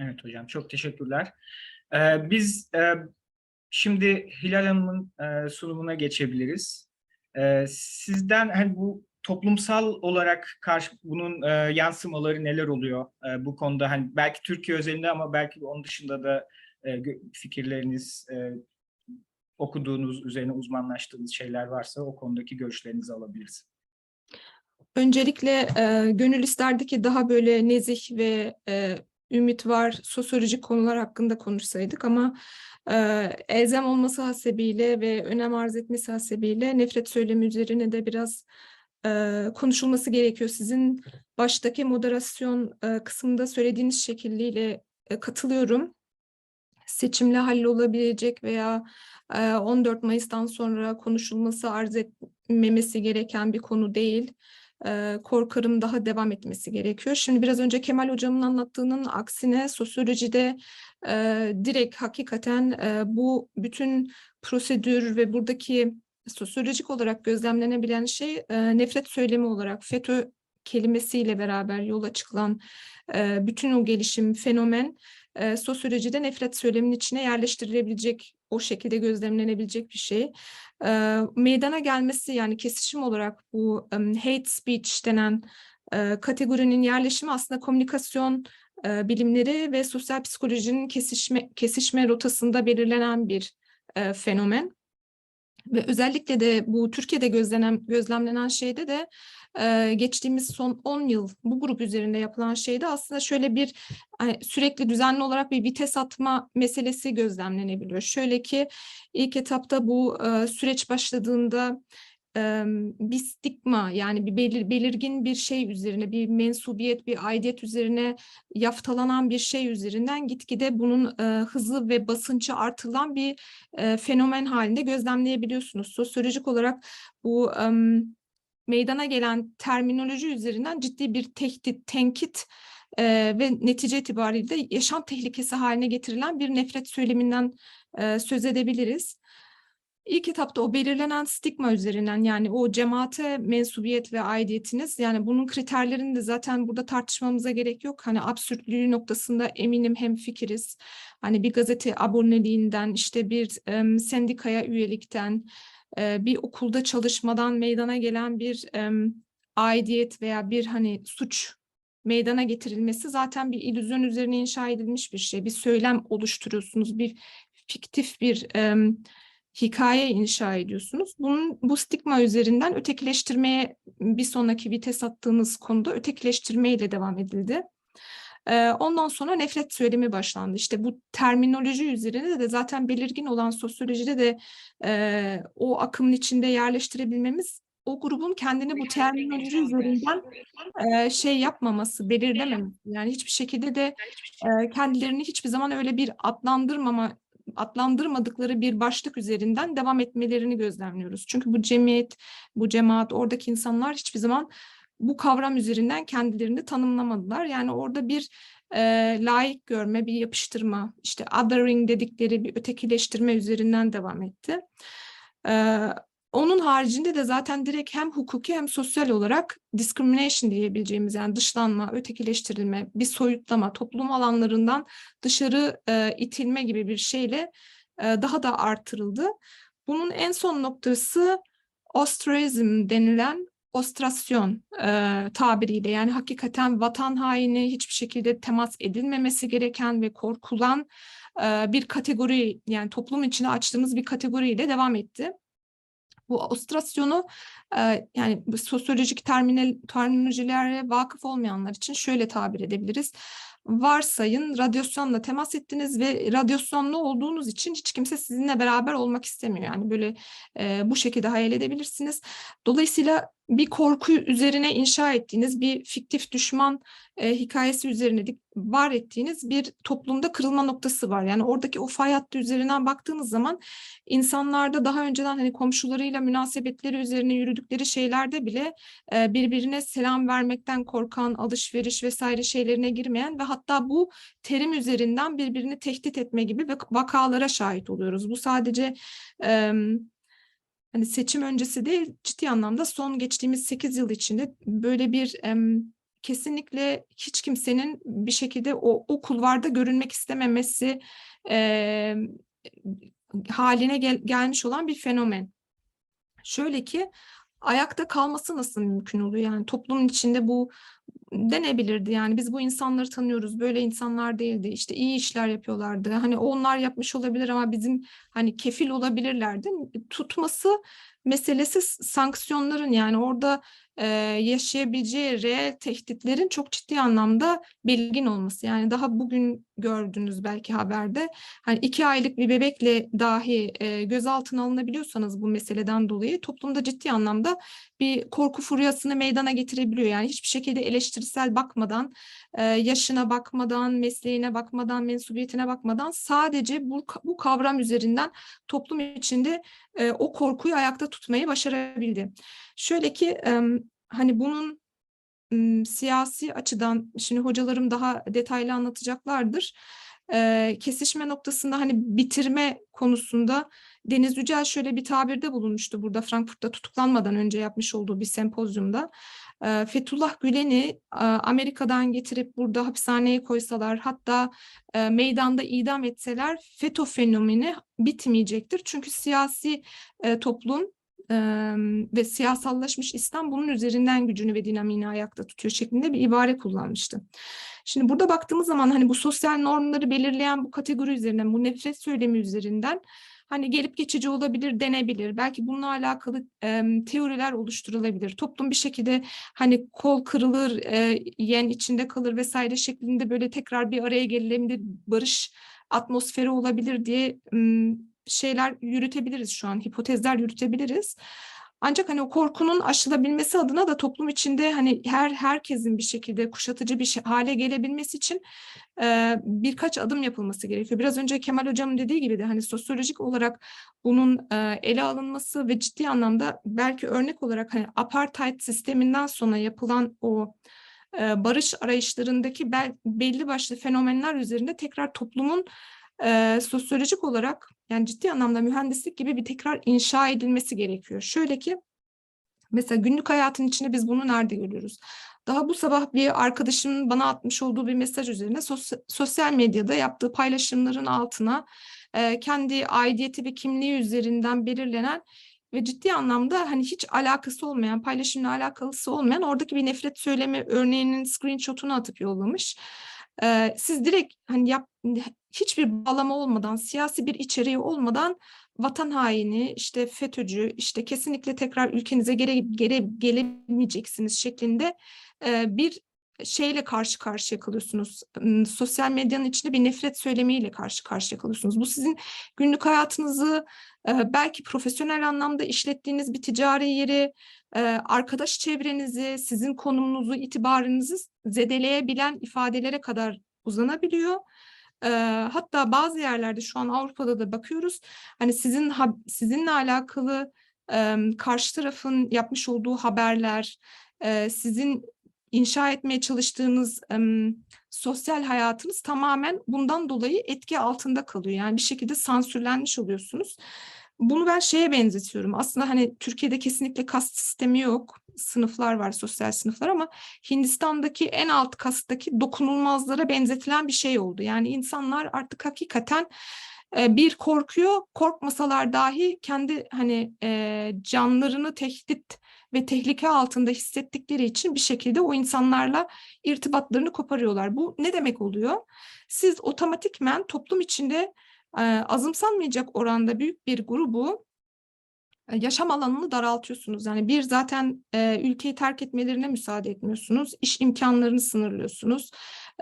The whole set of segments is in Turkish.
Evet hocam çok teşekkürler. Ee, biz e, şimdi Hilal Hanım'ın e, sunumuna geçebiliriz. Ee, sizden hani bu toplumsal olarak karşı bunun e, yansımaları neler oluyor e, bu konuda hani belki Türkiye özelinde ama belki onun dışında da e, fikirleriniz e, okuduğunuz üzerine uzmanlaştığınız şeyler varsa o konudaki görüşlerinizi alabiliriz. Öncelikle e, gönül isterdi ki daha böyle nezih ve e, ümit var sosyolojik konular hakkında konuşsaydık ama e, elzem olması hasebiyle ve önem arz etmesi hasebiyle nefret söylemi üzerine de biraz e, konuşulması gerekiyor. Sizin baştaki moderasyon e, kısmında söylediğiniz şekliyle e, katılıyorum. Seçimle hallolabilecek veya e, 14 Mayıs'tan sonra konuşulması arz etmemesi gereken bir konu değil korkarım daha devam etmesi gerekiyor. Şimdi biraz önce Kemal Hocam'ın anlattığının aksine sosyolojide direkt hakikaten bu bütün prosedür ve buradaki sosyolojik olarak gözlemlenebilen şey nefret söylemi olarak FETÖ kelimesiyle beraber yola çıkılan bütün o gelişim, fenomen sosyolojide nefret söyleminin içine yerleştirilebilecek, o şekilde gözlemlenebilecek bir şey e, meydana gelmesi yani kesişim olarak bu em, hate speech denen e, kategorinin yerleşimi aslında komünikasyon e, bilimleri ve sosyal psikolojinin kesişme kesişme rotasında belirlenen bir e, fenomen. Ve özellikle de bu Türkiye'de gözlenen, gözlemlenen şeyde de e, geçtiğimiz son 10 yıl bu grup üzerinde yapılan şeyde aslında şöyle bir hani sürekli düzenli olarak bir vites atma meselesi gözlemlenebiliyor. Şöyle ki ilk etapta bu e, süreç başladığında e, bir stigma yani bir belir, belirgin bir şey üzerine bir mensubiyet bir aidiyet üzerine yaftalanan bir şey üzerinden gitgide bunun e, hızı ve basıncı artılan bir e, fenomen halinde gözlemleyebiliyorsunuz. Sosyolojik olarak bu e, meydana gelen terminoloji üzerinden ciddi bir tehdit, tenkit e, ve netice itibariyle yaşam tehlikesi haline getirilen bir nefret söyleminden e, söz edebiliriz. İlk etapta o belirlenen stigma üzerinden yani o cemaate mensubiyet ve aidiyetiniz yani bunun kriterlerini de zaten burada tartışmamıza gerek yok. Hani absürtlüğü noktasında eminim hem fikiriz. Hani bir gazete aboneliğinden işte bir e, sendikaya üyelikten e, bir okulda çalışmadan meydana gelen bir e, aidiyet veya bir hani suç meydana getirilmesi zaten bir illüzyon üzerine inşa edilmiş bir şey. Bir söylem oluşturuyorsunuz, bir fiktif bir e, hikaye inşa ediyorsunuz. Bunun bu stigma üzerinden ötekileştirmeye bir sonraki vites attığımız konuda ötekileştirmeyle devam edildi. Ee, Ondan sonra nefret söylemi başlandı. İşte bu terminoloji üzerine de zaten belirgin olan sosyolojide de e, o akımın içinde yerleştirebilmemiz o grubun kendini bu terminoloji üzerinden e, şey yapmaması, belirlememesi. Yani hiçbir şekilde de e, kendilerini hiçbir zaman öyle bir adlandırmama adlandırmadıkları bir başlık üzerinden devam etmelerini gözlemliyoruz. Çünkü bu cemiyet, bu cemaat, oradaki insanlar hiçbir zaman bu kavram üzerinden kendilerini tanımlamadılar. Yani orada bir e, layık görme, bir yapıştırma, işte othering dedikleri bir ötekileştirme üzerinden devam etti. E, onun haricinde de zaten direkt hem hukuki hem sosyal olarak discrimination diyebileceğimiz yani dışlanma, ötekileştirilme, bir soyutlama, toplum alanlarından dışarı e, itilme gibi bir şeyle e, daha da artırıldı. Bunun en son noktası ostracism denilen ostrasyon e, tabiriyle yani hakikaten vatan haini hiçbir şekilde temas edilmemesi gereken ve korkulan e, bir kategori yani toplum içine açtığımız bir kategoriyle devam etti. Bu ostrasyonu e, yani sosyolojik terminal, terminolojilere vakıf olmayanlar için şöyle tabir edebiliriz. Varsayın radyasyonla temas ettiniz ve radyasyonlu olduğunuz için hiç kimse sizinle beraber olmak istemiyor. Yani böyle e, bu şekilde hayal edebilirsiniz. Dolayısıyla bir korku üzerine inşa ettiğiniz bir fiktif düşman e, hikayesi üzerine var ettiğiniz bir toplumda kırılma noktası var. Yani oradaki o fay hattı üzerinden baktığınız zaman insanlarda daha önceden hani komşularıyla münasebetleri üzerine yürüdükleri şeylerde bile e, birbirine selam vermekten korkan, alışveriş vesaire şeylerine girmeyen ve hatta bu terim üzerinden birbirini tehdit etme gibi vak- vakalara şahit oluyoruz. Bu sadece e, hani seçim öncesi değil ciddi anlamda son geçtiğimiz 8 yıl içinde böyle bir em, kesinlikle hiç kimsenin bir şekilde o, o kulvarda görünmek istememesi e, haline gel- gelmiş olan bir fenomen. Şöyle ki ayakta kalması nasıl mümkün oluyor? Yani toplumun içinde bu denebilirdi. Yani biz bu insanları tanıyoruz. Böyle insanlar değildi. İşte iyi işler yapıyorlardı. Hani onlar yapmış olabilir ama bizim hani kefil olabilirlerdi. Tutması meselesi sanksiyonların yani orada e, yaşayabileceği reel tehditlerin çok ciddi anlamda belirgin olması. Yani daha bugün gördünüz belki haberde hani iki aylık bir bebekle dahi e, gözaltına alınabiliyorsanız bu meseleden dolayı toplumda ciddi anlamda bir korku furyasını meydana getirebiliyor. Yani hiçbir şekilde eleştirisel bakmadan, e, yaşına bakmadan, mesleğine bakmadan, mensubiyetine bakmadan sadece bu, bu kavram üzerinden toplum içinde e, o korkuyu ayakta tutmayı başarabildi. Şöyle ki hani bunun siyasi açıdan şimdi hocalarım daha detaylı anlatacaklardır. Kesişme noktasında hani bitirme konusunda Deniz Yücel şöyle bir tabirde bulunmuştu burada Frankfurt'ta tutuklanmadan önce yapmış olduğu bir sempozyumda. E, Fethullah Gülen'i Amerika'dan getirip burada hapishaneye koysalar hatta meydanda idam etseler FETÖ fenomeni bitmeyecektir. Çünkü siyasi toplum ve siyasallaşmış İslam bunun üzerinden gücünü ve dinamiğini ayakta tutuyor şeklinde bir ibare kullanmıştı. Şimdi burada baktığımız zaman hani bu sosyal normları belirleyen bu kategori üzerinden, bu nefret söylemi üzerinden hani gelip geçici olabilir, denebilir. Belki bununla alakalı e, teoriler oluşturulabilir. Toplum bir şekilde hani kol kırılır, e, yen içinde kalır vesaire şeklinde böyle tekrar bir araya gelinebilir, barış atmosferi olabilir diye şeyler yürütebiliriz şu an, hipotezler yürütebiliriz. Ancak hani o korkunun aşılabilmesi adına da toplum içinde hani her herkesin bir şekilde kuşatıcı bir şey, hale gelebilmesi için e, birkaç adım yapılması gerekiyor. Biraz önce Kemal Hocam'ın dediği gibi de hani sosyolojik olarak bunun e, ele alınması ve ciddi anlamda belki örnek olarak hani apartheid sisteminden sonra yapılan o e, barış arayışlarındaki bel, belli başlı fenomenler üzerinde tekrar toplumun e, sosyolojik olarak yani ciddi anlamda mühendislik gibi bir tekrar inşa edilmesi gerekiyor. Şöyle ki mesela günlük hayatın içinde biz bunu nerede görüyoruz? Daha bu sabah bir arkadaşımın bana atmış olduğu bir mesaj üzerine sos sosyal medyada yaptığı paylaşımların altına e, kendi aidiyeti ve kimliği üzerinden belirlenen ve ciddi anlamda hani hiç alakası olmayan, paylaşımla alakası olmayan oradaki bir nefret söylemi örneğinin screenshot'unu atıp yollamış. Ee, siz direkt hani yap, hiçbir bağlama olmadan, siyasi bir içeriği olmadan vatan haini, işte FETÖ'cü, işte kesinlikle tekrar ülkenize geri, geri gelemeyeceksiniz şeklinde e, bir şeyle karşı karşıya kalıyorsunuz. Sosyal medyanın içinde bir nefret söylemiyle karşı karşıya kalıyorsunuz. Bu sizin günlük hayatınızı belki profesyonel anlamda işlettiğiniz bir ticari yeri, arkadaş çevrenizi, sizin konumunuzu, itibarınızı zedeleyebilen ifadelere kadar uzanabiliyor. Hatta bazı yerlerde şu an Avrupa'da da bakıyoruz. Hani sizin sizinle alakalı karşı tarafın yapmış olduğu haberler, sizin inşa etmeye çalıştığınız um, sosyal hayatınız tamamen bundan dolayı etki altında kalıyor. Yani bir şekilde sansürlenmiş oluyorsunuz. Bunu ben şeye benzetiyorum. Aslında hani Türkiye'de kesinlikle kast sistemi yok. Sınıflar var, sosyal sınıflar ama Hindistan'daki en alt kasttaki dokunulmazlara benzetilen bir şey oldu. Yani insanlar artık hakikaten bir korkuyor, korkmasalar dahi kendi hani e, canlarını tehdit ve tehlike altında hissettikleri için bir şekilde o insanlarla irtibatlarını koparıyorlar. Bu ne demek oluyor? Siz otomatikmen toplum içinde e, azımsanmayacak oranda büyük bir grubu yaşam alanını daraltıyorsunuz. Yani bir zaten e, ülkeyi terk etmelerine müsaade etmiyorsunuz. İş imkanlarını sınırlıyorsunuz.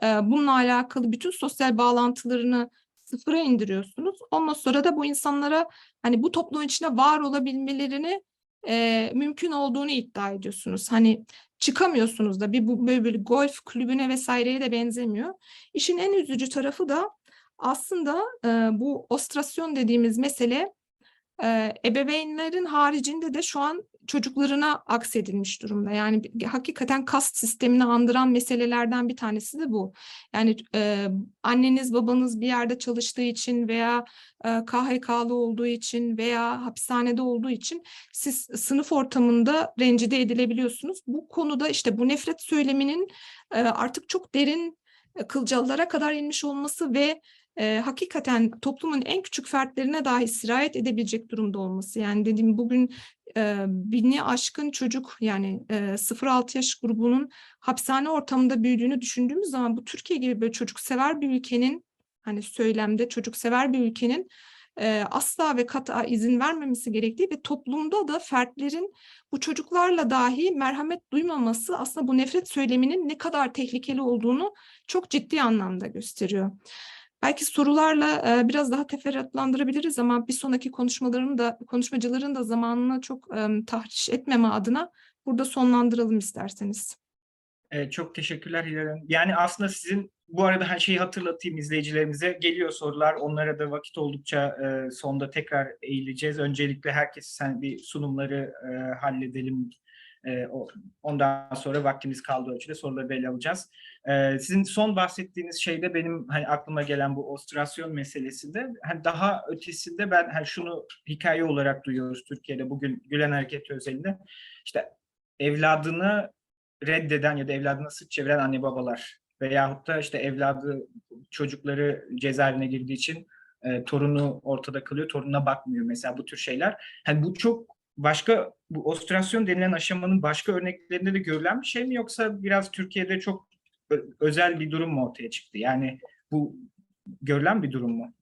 E, bununla alakalı bütün sosyal bağlantılarını sıfıra indiriyorsunuz. Ondan sonra da bu insanlara hani bu toplum içinde var olabilmelerini e, mümkün olduğunu iddia ediyorsunuz. Hani çıkamıyorsunuz da bir bu böyle bir golf kulübüne vesaireye de benzemiyor. İşin en üzücü tarafı da aslında e, bu ostrasyon dediğimiz mesele e, ebeveynlerin haricinde de şu an çocuklarına aksedilmiş durumda. Yani hakikaten kast sistemini andıran meselelerden bir tanesi de bu. Yani e, anneniz babanız bir yerde çalıştığı için veya e, KHK'lı olduğu için veya hapishanede olduğu için siz sınıf ortamında rencide edilebiliyorsunuz. Bu konuda işte bu nefret söyleminin e, artık çok derin e, kılcallara kadar inmiş olması ve e, hakikaten toplumun en küçük fertlerine dahi sirayet edebilecek durumda olması. Yani dediğim bugün e, bini aşkın çocuk yani e, 0-6 yaş grubunun hapishane ortamında büyüdüğünü düşündüğümüz zaman bu Türkiye gibi böyle çocuksever bir ülkenin hani söylemde çocuksever bir ülkenin e, asla ve kata izin vermemesi gerektiği ve toplumda da fertlerin bu çocuklarla dahi merhamet duymaması aslında bu nefret söyleminin ne kadar tehlikeli olduğunu çok ciddi anlamda gösteriyor. Belki sorularla e, biraz daha teferruatlandırabiliriz ama bir sonraki konuşmaların da konuşmacıların da zamanını çok e, tahriş etmeme adına burada sonlandıralım isterseniz. Evet, çok teşekkürler Hilal Hanım. Yani aslında sizin bu arada her şeyi hatırlatayım izleyicilerimize. Geliyor sorular. Onlara da vakit oldukça e, sonda tekrar eğileceğiz. Öncelikle herkes sen bir sunumları e, halledelim. E, ondan sonra vaktimiz kaldığı ölçüde soruları ele alacağız. E, sizin son bahsettiğiniz şeyde benim hani aklıma gelen bu ostrasyon meselesinde hani daha ötesinde ben hani şunu hikaye olarak duyuyoruz Türkiye'de bugün Gülen Hareketi özelinde. İşte evladını reddeden ya da evladına sırt çeviren anne babalar veyahut da işte evladı çocukları cezaevine girdiği için e, torunu ortada kalıyor, torununa bakmıyor mesela bu tür şeyler. Hani bu çok başka bu ostrasyon denilen aşamanın başka örneklerinde de görülen bir şey mi yoksa biraz Türkiye'de çok özel bir durum mu ortaya çıktı? Yani bu görülen bir durum mu?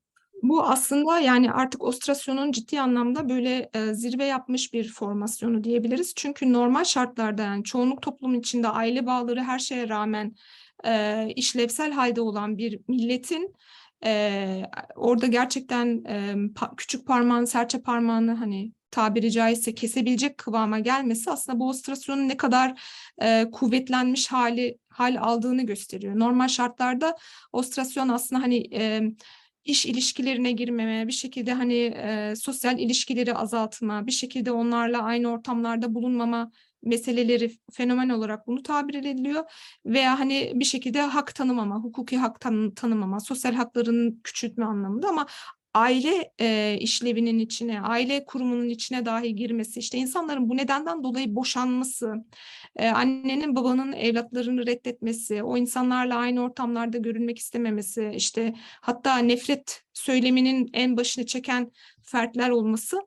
Bu aslında yani artık ostrasyonun ciddi anlamda böyle e, zirve yapmış bir formasyonu diyebiliriz. Çünkü normal şartlarda yani çoğunluk toplumun içinde aile bağları her şeye rağmen e, işlevsel halde olan bir milletin e, orada gerçekten e, pa- küçük parmağın serçe parmağını hani tabiri caizse kesebilecek kıvama gelmesi aslında bu ostrasyonun ne kadar e, kuvvetlenmiş hali hal aldığını gösteriyor. Normal şartlarda ostrasyon aslında hani e, iş ilişkilerine girmeme, bir şekilde hani e, sosyal ilişkileri azaltma, bir şekilde onlarla aynı ortamlarda bulunmama meseleleri fenomen olarak bunu tabir ediliyor veya hani bir şekilde hak tanımama, hukuki hak tanı- tanımama, sosyal hakların küçültme anlamında ama aile e, işlevinin içine, aile kurumunun içine dahi girmesi, işte insanların bu nedenden dolayı boşanması, e, annenin babanın evlatlarını reddetmesi, o insanlarla aynı ortamlarda görünmek istememesi, işte hatta nefret söyleminin en başını çeken fertler olması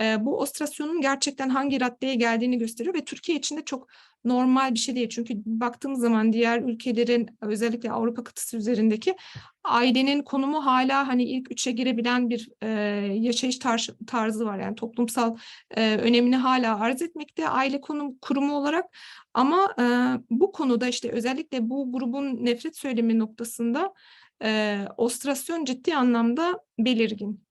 e, bu ostrasyonun gerçekten hangi raddeye geldiğini gösteriyor ve Türkiye için de çok normal bir şey değil. Çünkü baktığımız zaman diğer ülkelerin özellikle Avrupa kıtası üzerindeki ailenin konumu hala hani ilk üçe girebilen bir e, yaşayış tar- tarzı var. Yani toplumsal e, önemini hala arz etmekte aile konum kurumu olarak ama e, bu konuda işte özellikle bu grubun nefret söylemi noktasında e, ostrasyon ciddi anlamda belirgin.